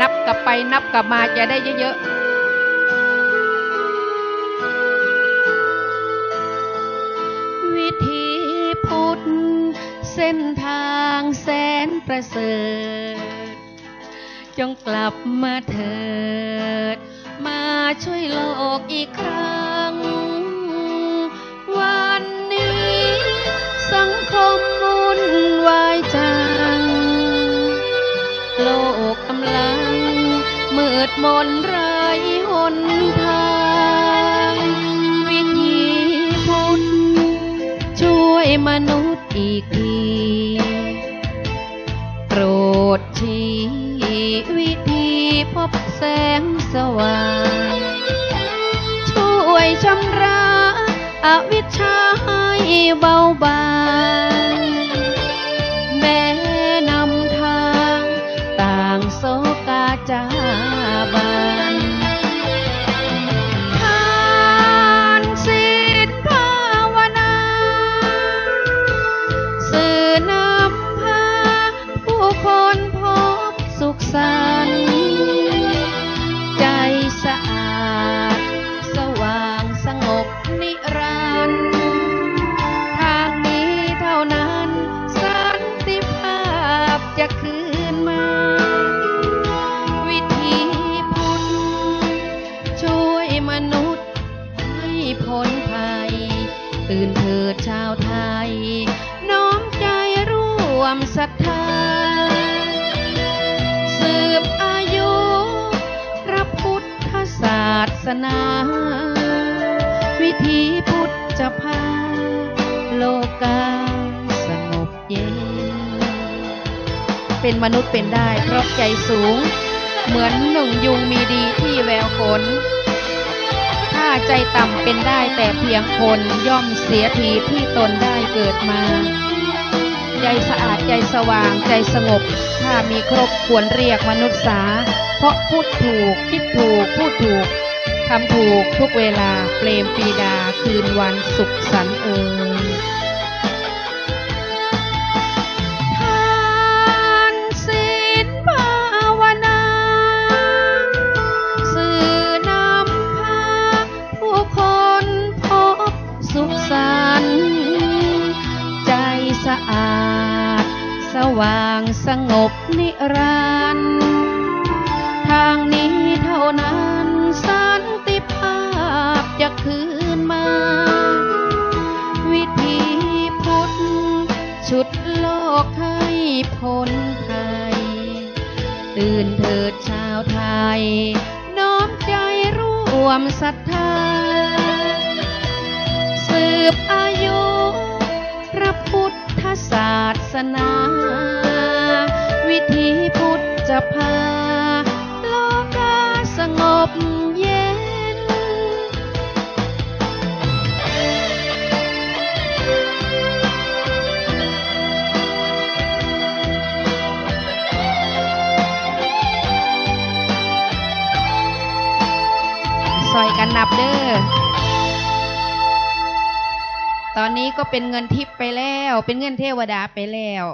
นับกลับไปนับกลับมาจะได้เยอะๆวิธีพุทธเส้นทางแสนประเสริฐ จงกลับมาเถิด มาช่วยโลกอีกครั้ง ดมนไรหนทาง วิธีพุทธช่วยมนุษย์อีกทีโปรดชี้วิธีพบแสงสว่าง ช่วยชำระอวิชชาให้เบาบางแม่นำทางต่างโศกา จ พ้นภัย ตื่นเถิดชาวไทย น้อมใจร่วมศรัทธา สืบอายุ พระพุทธศาสนา วิธีพุทธจะพาโลกาสงบเย็น เป็นมนุษย์เป็นได้เพราะใจสูง เหมือนหนุ่งยุงมีดีที่แววขน ใจต่ำเป็นได้แต่เพียงคนย่อมเสียทีที่ตนได้เกิดมา ใจสะอาดใจสว่างใจสงบ ถ้ามีครบควรเรียกมนุษย์สา เพราะพูดถูก คิดถูก พูดถูกทำถูกทุกเวลาเปลมปีดาคืนวันสุขสันต์เอ่ย ว่างสงบนิรันดร์ทางนี้เท่านั้นสันติภาพจะคืนมา วิธีพุทธชุดโลกให้พ้นภัย ตื่นเถิดชาวไทย น้อมใจร่วมศรัทธา สนา วิธีพุทธจะพา โลกาสงบเย็น ซอยกันนับเด้อ ตอนนี้ก็เป็นเงินทิพย์ไปแล้ว เป็นเงินเทวดาไปแล้ว